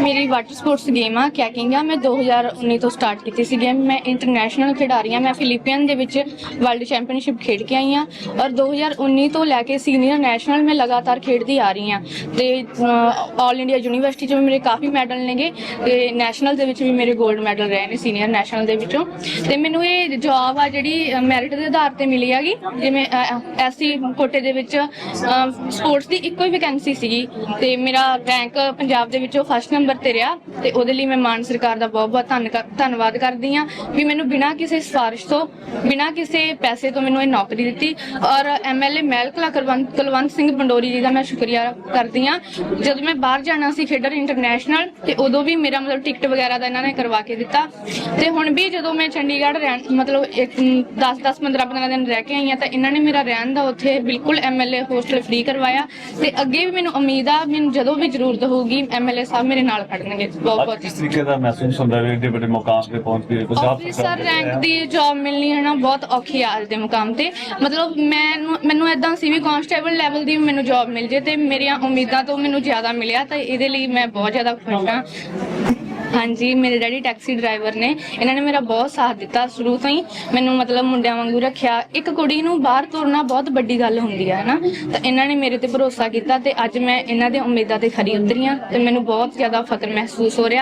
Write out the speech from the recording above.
ਮੇਰੀ water sports game ਆ kayaking ਆ, ਮੈਂ 2019 ਤੋਂ ਸਟਾਰਟ ਕੀਤੀ ਸੀ ਗੇਮ ਮੈਂ ਇੰਟਰਨੈਸ਼ਨਲ ਖਿਡਾਰੀ ਆ, ਮੈਂ ਫਿਲੀਪੀਨ ਦੇ ਵਿੱਚ ਵਰਲਡ ਚੈਂਪੀਅਨਸ਼ਿਪ ਖੇਡ ਕੇ ਆਈ ਆ। ਔਰ 2019 ਤੋਂ ਲੈ ਕੇ ਸੀਨੀਅਰ ਨੈਸ਼ਨਲ ਮੈਂ ਲਗਾਤਾਰ ਖੇਡਦੀ ਆ ਰਹੀ ਆ। ਤੇ ਆਲ ਇੰਡੀਆ ਯੂਨੀਵਰਸਿਟੀ ਚ ਵੀ ਮੇਰੇ ਕਾਫੀ ਮੈਡਲ ਨੇਗੇ ਤੇ ਨੈਸ਼ਨਲ ਦੇ ਵਿੱਚ ਵੀ ਮੇਰੇ 골ਡ ਮੈਡਲ ਰਹੇ ਨੇ ਸੀਨੀਅਰ ਨੈਸ਼ਨਲ ਦੇ ਵਿੱਚੋਂ। ਤੇ ਮੈਨੂੰ ਇਹ ਜੌਬ ਆ ਜਿਹੜੀ ਮੈਰਿਟ ਦੇ ਆਧਾਰ ਤੇ ਮਿਲੀ ਹੈਗੀ। ਜਿਵੇਂ ਐਸਸੀ ਕੋਟੇ ਦੇ ਵਿੱਚ ਸਪੋਰਟਸ ਦੀ ਇੱਕੋ ਹੀ ਵੈਕੈਂਸੀ ਸੀਗੀ। ਤੇ ਮੇਰਾ ਰੈਂਕ ਪੰਜਾਬ ਦੇ ਵਿੱਚੋਂ ਫਸਟ ਨੰਬਰ ਤੇ ਰਿਹਾ ਤੇ ਉਹਦੇ ਲਈ ਮੈਂ ਮਾਨ ਸਰਕਾਰ ਦਾ ਬਹੁਤ ਬਹੁਤ ਧੰਨ ਧੰਨਵਾਦ ਕਰਦੀ ਆ ਵੀ ਮੈਨੂੰ ਬਿਨਾਂ ਕਿਸੇ ਸਿਫਾਰਿਸ਼ ਤੋਂ, ਬਿਨਾਂ ਕਿਸੇ ਪੈਸੇ ਤੋਂ ਮੈਨੂੰ ਇਹ ਨੌਕਰੀ ਦਿੱਤੀ ਔਰ ਐਮਐਲਏ ਮਹਿਲ ਕਲਾ ਕੁਲਵੰਤ ਸਿੰਘ ਪੰਡੋਰੀ ਜੀ ਦਾ ਮੈਂ ਸ਼ੁਕਰੀਆ ਕਰਦੀ ਆ ਜਦੋਂ ਮੈਂ ਬਾਹਰ ਜਾਣਾ ਸੀ ਖੇਡਰ ਇੰਟਰਨੈਸ਼ਨਲ ਤੇ ਉਦੋਂ ਵੀ ਮੇਰਾ ਮਤਲਬ ਟਿਕਟ ਵਗੈਰਾ ਦਾ ਇਹਨਾਂ ਨੇ ਕਰਵਾ ਕੇ ਦਿੱਤਾ। ਤੇ ਹੁਣ ਵੀ ਜਦੋਂ ਮੈਂ ਚੰਡੀਗੜ੍ਹ ਰਹਿਣ ਮਤਲਬ ਇੱਕ 10 10 15 15 ਦਿਨ ਰਹਿ ਕੇ ਆਈ ਆ ਤਾਂ ਇਹਨਾਂ ਨੇ ਮੇਰਾ ਰਹਿਣ ਦਾ ਉੱਥੇ ਬਿਲਕੁਲ ਐਮਐਲਏ ਹੋਸਟਲ ਫ੍ਰੀ ਕਰਵਾਇਆ। ਤੇ ਅੱਗੇ ਵੀ ਮੈਨੂੰ ਉਮੀਦ ਆ, ਮੈਨੂੰ ਜਦੋਂ ਵੀ ਜ਼ਰੂਰਤ ਹੋਊਗੀ ਐਮਐਲਏ ਸਾਹਿਬ ਮੇਰੇ ਨਾਲ ਖੜਨਗੇ ਬਹੁਤ ਬਹੁਤ ਕਿਸ ਤਰੀਕੇ ਦਾ ਮਹਿਸੂਸ ਹੁੰਦਾ ਹੈ ਏਡੇ ਵੱਡੇ ਮੁਕਾਮ ਤੇ ਪਹੁੰਚ ਕੇ ਪੰਜਾਬ ਆਫੀਸਰ ਰੈਂਕ ਦੀ ਜੌਬ ਮਿਲਣੀ ਹੈ ਨਾ ਬਹੁਤ ਔਖੀ ਆ ਅੱਜ ਦੇ ਮੁਕਾਮ ਤੇ। ਮਤਲਬ ਮੈਨੂੰ ਮੈਨੂੰ ਐਦਾਂ ਸੀ ਵੀ ਕਾਂਸਟੇਬਲ ਲੈਵਲ ਦੀ ਮੈਨੂੰ ਜੌਬ ਮਿਲ ਜੇ ਤੇ ਮੇਰੀਆਂ ਉਮੀਦਾਂ ਤੋਂ ਮੈਨੂੰ ਜ਼ਿਆਦਾ ਮਿਲਿਆ ਤਾਂ ਇਹਦੇ ਲਈ ਮੈਂ ਬਹੁਤ ਜ਼ਿਆਦਾ ਖੁਸ਼ ਹਾਂ। ਹਾਂਜੀ, ਮੇਰੇ ਡੈਡੀ ਟੈਕਸੀ ਡਰਾਈਵਰ ਨੇ। ਇਹਨਾਂ ਨੇ ਮੇਰਾ ਬਹੁਤ ਸਾਥ ਦਿੱਤਾ ਸ਼ੁਰੂ ਤੋਂ ਹੀ। ਮੈਨੂੰ ਮਤਲਬ ਮੁੰਡਿਆਂ ਵਾਂਗੂ ਰੱਖਿਆ। ਇੱਕ ਕੁੜੀ ਨੂੰ ਬਾਹਰ ਤੋਰਨਾ ਬਹੁਤ ਵੱਡੀ ਗੱਲ ਹੁੰਦੀ ਹੈ ਹਨਾ? ਤਾਂ ਇਹਨਾਂ ਨੇ ਮੇਰੇ ਤੇ ਭਰੋਸਾ ਕੀਤਾ ਤੇ ਅੱਜ ਮੈਂ ਇਹਨਾਂ ਦੇ ਉਮੀਦਾਂ ਤੇ ਖਰੀ ਉਤਰੀ ਹਾਂ ਤੇ ਮੈਨੂੰ ਬਹੁਤ ਜ਼ਿਆਦਾ ਫਖਰ ਮਹਿਸੂਸ ਹੋ ਰਿਹਾ।